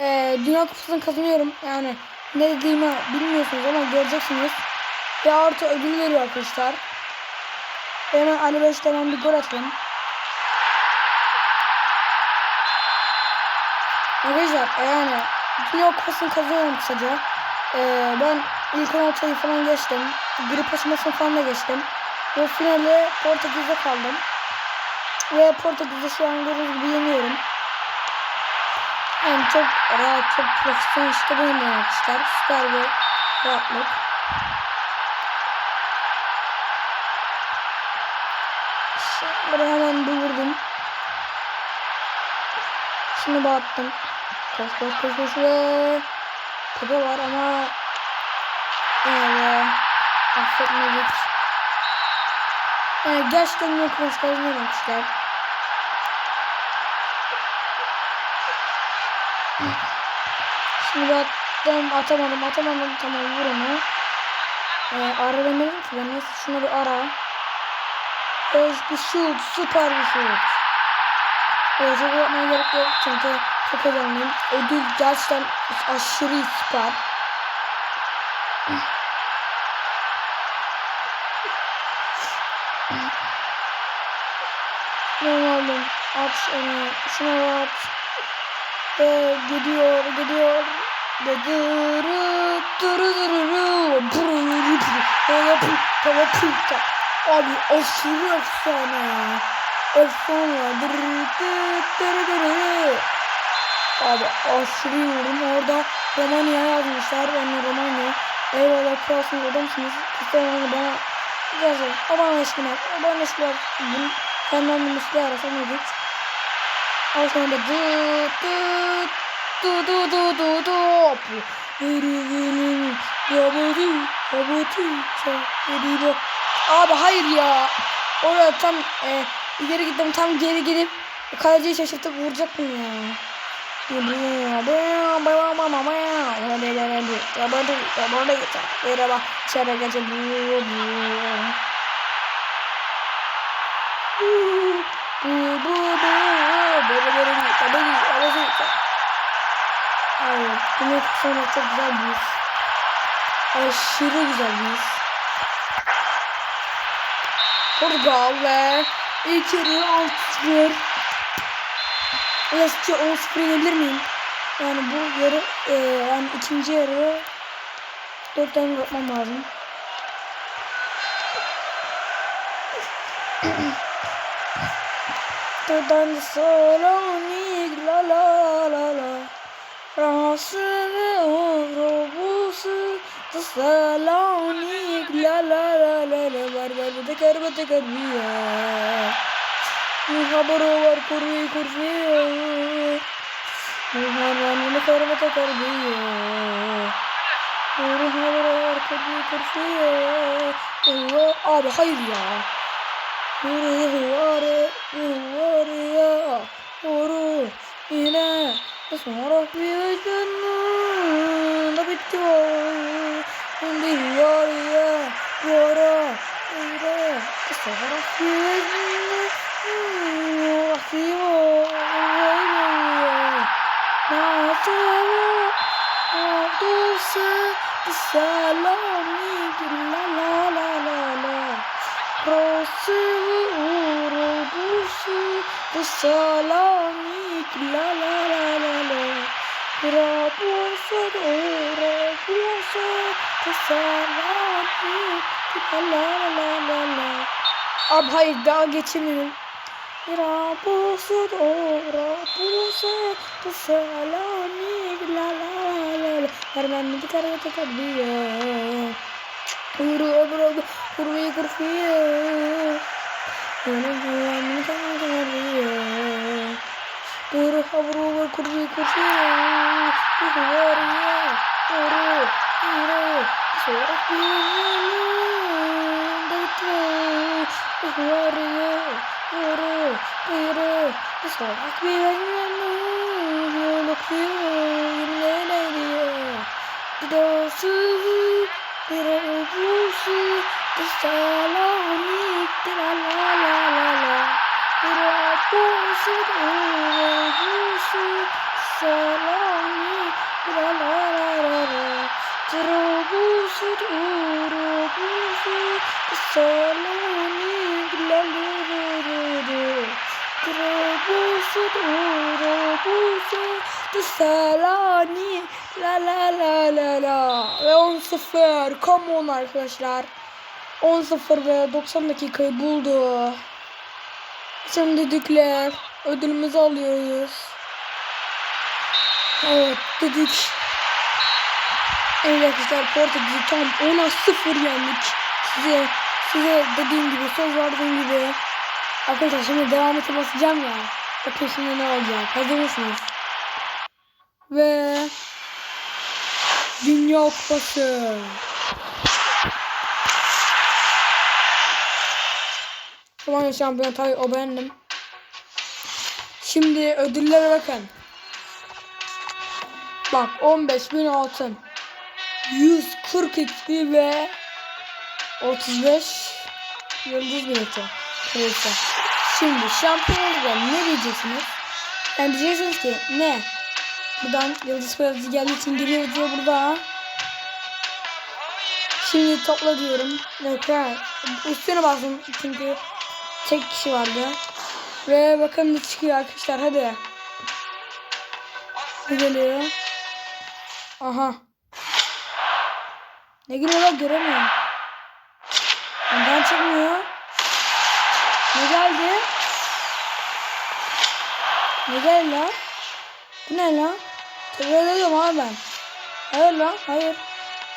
e, Dünya Kupası'nı kazanıyorum. Yani ne dediğimi bilmiyorsunuz ama göreceksiniz. Ve artı ödül veriyor arkadaşlar. Hemen Ali Beş'ten bir gol atayım. Arkadaşlar yani Dünya Kupası'nı kazanıyorum kısaca. Ee, ben ilk 16'yı falan geçtim. Grup aşamasını falan da geçtim. Ve finale Portekiz'de kaldım. Ve Portekiz'de şu an gördüğünüz gibi yeniyorum. Yani çok rahat, çok profesyonel işte benim de yapmışlar. Süper bir rahatlık. Şimdi hemen durdum. Şunu battım. Koş koş koş koş ve tepe var ama evet affetmedik. Yani gerçekten yok koş kazanamamışlar. Şimdi attım atamadım atamadım tamam vur onu. Ee, ara demedim ki ben neyse şunu bir ara. Evet bir şut süper bir şut. Evet çok yapmaya gerek yok çünkü çok heyecanlıyım. Ödül gerçekten aşırı süper. Ronaldo at onu şuna at. Ve gidiyor gidiyor. Abi aşırı efsane. Efsane. Abi aşırı yorum. Orada Romanya yazmışlar. Yani Romanya. Eyvallah kralsınız adamsınız. Cristiano bana yazın. Abone eşkine. Abone eşkine. Senden bir muslu arasam git. Al sonra da dı dı dı dı dı dı dı. Yürüyelim. Yabadi. Yabadi. Abi hayır ya. Orada tam e, ileri gittim tam geri gidip kaleciyi şaşırtıp ya. Merhaba. İçeri gece bu bu bu bu bu böyle böyle değil tabii değil ama değil evet bunu sonra çok güzel bir yüz aşırı güzel bir yüz Portugal ve ilk yarı 6-0 Eski 10-0 yenebilir miyim? Yani bu yarı e, yani ikinci yarı 4 tane yapmam lazım. Buradan Salonik la la la la Fransız Eurobusu da Salonik la la la la la Var var bir tekrar bir tekrar bir ya Muhabara var kurvi kurvi Muhabara bir tekrar bir tekrar bir ya Muhabara var kurvi kurvi Abi hayır ya Hurry, hurry, hurry, hurry, yine sonra bir gün da bitti Şimdi yarıya, yara, yara, sonra bir gün Rakiyo, Nasıl oldu? Selamik la la la la la. Rossi Urubusi Salami La la la la la. Rabusa Urubusa Salami La la la la la Abi hayır daha geçemiyorum. Rabusa Urubusa Salami La la la la. Hemen bir kere tekrar bir Yürü öbür öbür kurviye kurviye Yürü güvenli kurviye Yürü havru ve kurviye kurviye Yürü var ya Yürü Yürü Sonra bir Dayıtı Yürü var ya Yürü Yürü Sonra bir Yürü Yürü Yürü Gidiyorsun bir olursun bir Salonik la la la la la. Olursun olursun Salani la la la la la. Trabzon Trabzon Salani la la la la la. Trabzon Trabzon Salani la la la la la. Ve 10-0 Come on arkadaşlar 10-0 ve 90 dakikayı buldu. Şimdi düdükler. Ödülümüzü alıyoruz. Evet dedik. Evet arkadaşlar Portekiz'i tam 10'a 0 yendik. Size, size dediğim gibi söz verdiğim gibi. Arkadaşlar şimdi devam ete basacağım ya. Bakın şimdi ne olacak. Hazır mısınız? Ve Dünya Kupası. Romanya şampiyonu tabii o bendim. Şimdi ödüllere bakın. Bak 15 bin altın. 140 XP ve 35 yıldız bileti. Neyse. Şimdi şampiyonlukta ne diyeceksiniz? Yani diyeceksiniz ki ne? Buradan yıldız bileti geldiği için giriyor diyor burada. Şimdi topla diyorum. Yok ya. Üstüne basın çünkü tek kişi vardı. Ve bakın ne çıkıyor arkadaşlar hadi. Ne geliyor? Aha. Ne geliyor lan göremiyorum. Neden çıkmıyor? Ne geldi? Ne geldi lan? Bu ne lan? Tövbe ediyorum abi ben. Hayır lan hayır.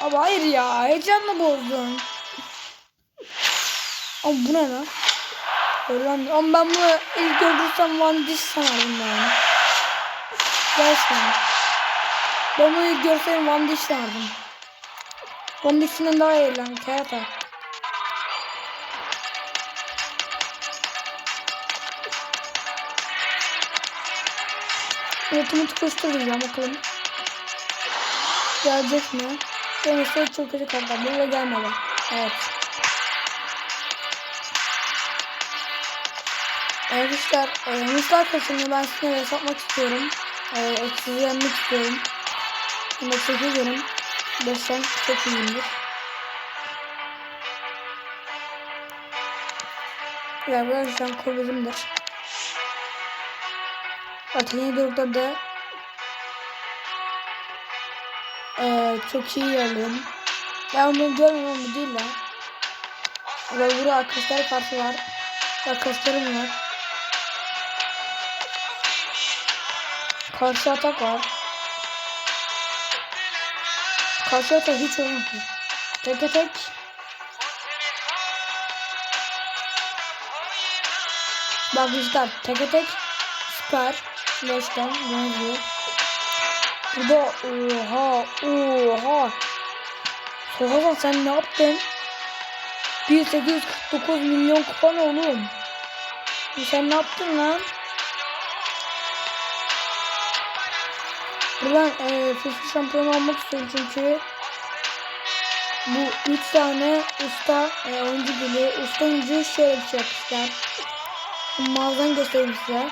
Abi hayır ya heyecanla bozdun. Ama bu ne lan? Öyle Ama ben bunu ilk görürsem Van Diş sanardım yani. Gerçekten. Ben bunu ilk görsem Van Diş sanardım. Van Diş'inden daha iyi lan Kerata. Ultimate koşturacağım bakalım. Gelecek mi? Gelirse çok kötü kartlar. Buraya gelmedi. Evet. Arkadaşlar e, Mustafa arkadaşımla ben sizinle satmak istiyorum. E, sizi yenmek istiyorum. Bunu çekiyorum. 5'ten çok iyiyimdir. Ya bu yüzden kuvvetimdir. Atenya Doruk'ta da e, çok iyi yerliyim. Ben onu görmüyorum değil lan. Ve burada arkadaşlar kartı var. Arkadaşlarım var. Karşı atak var. Karşı atak hiç olmadı. Tek tek. Bak işte tek tek. Süper. Beşten benziyor. Burada oha oha. Sohasan sen ne yaptın? 1849 milyon kupa ne oğlum? Sen ne yaptın lan? Ben e, FIFA şampiyonu olmak istiyorum çünkü bu üç tane usta e, oyuncu gibi usta oyuncu şöyle bir şey yapmışlar. Mağazan göstereyim size.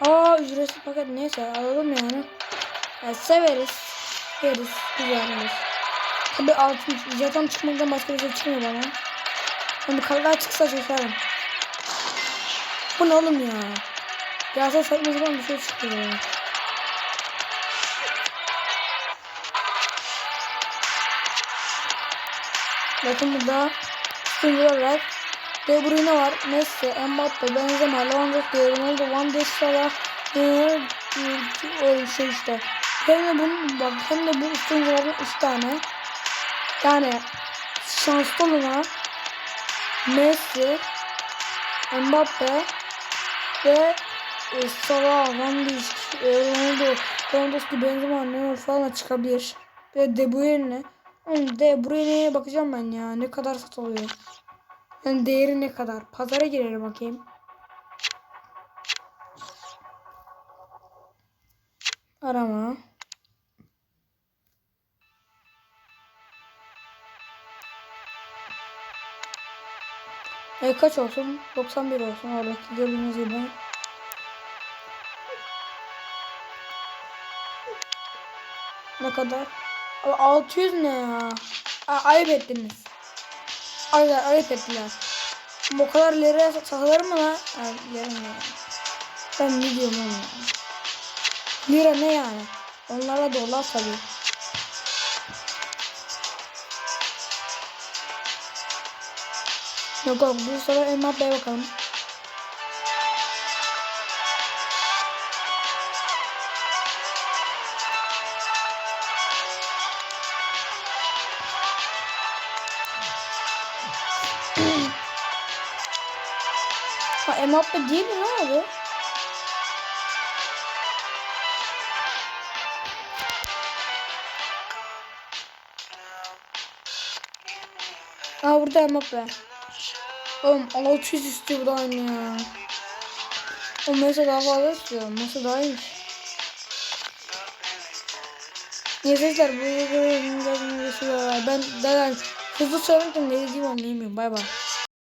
Aa ücretsiz paket neyse alalım yani. yani severiz. Yeriz. Güzeldir. Tabi altın jeton çıkmaktan başka bir şey çıkmıyor bana. Hani kartlar çıksa çekerim. Bu ne oğlum ya? Gelse saçma sapan bir şey çıkıyor ya. Bakın burada üstüncü olarak De Bruyne var, Messi, Mbappe, Benzema, Lewandowski, Ronaldo, Van Dijk, Salah, ee, o şey işte. Hem de bunun bak hem de bu üstüncülerden 3 tane. Yani şanslı olana Messi, Mbappe ve e, Salah, Van Dijk, e, Ronaldo, Lewandowski, Benzema, Neymar falan çıkabilir. Ve De Bruyne. Yani De Bruyne'ye bakacağım ben ya. Ne kadar satılıyor. Yani değeri ne kadar. Pazara girelim bakayım. Arama. E, kaç olsun? 91 olsun oradaki gördüğünüz gibi. Ne kadar? Abi 600 ne ya? Aa, ayıp ettiniz. Ay, ayıp ettiler. Bu kadar liraya satılır mı lan? Yani, ya. Ben oğlum ya. Lira ne yani? Onlara dolar tabii. Yok yok bu sefer Mbappe'ye bakalım. ha Mbappe değil mi lan abi? Aa burada Mbappe. Oğlum 600 istiyor bu ya. O Messi daha fazla istiyor. Messi daha iyiymiş. Neyse bu videoyu ben daha hızlı söylerken ne dediğimi anlayamıyorum. Bay bay.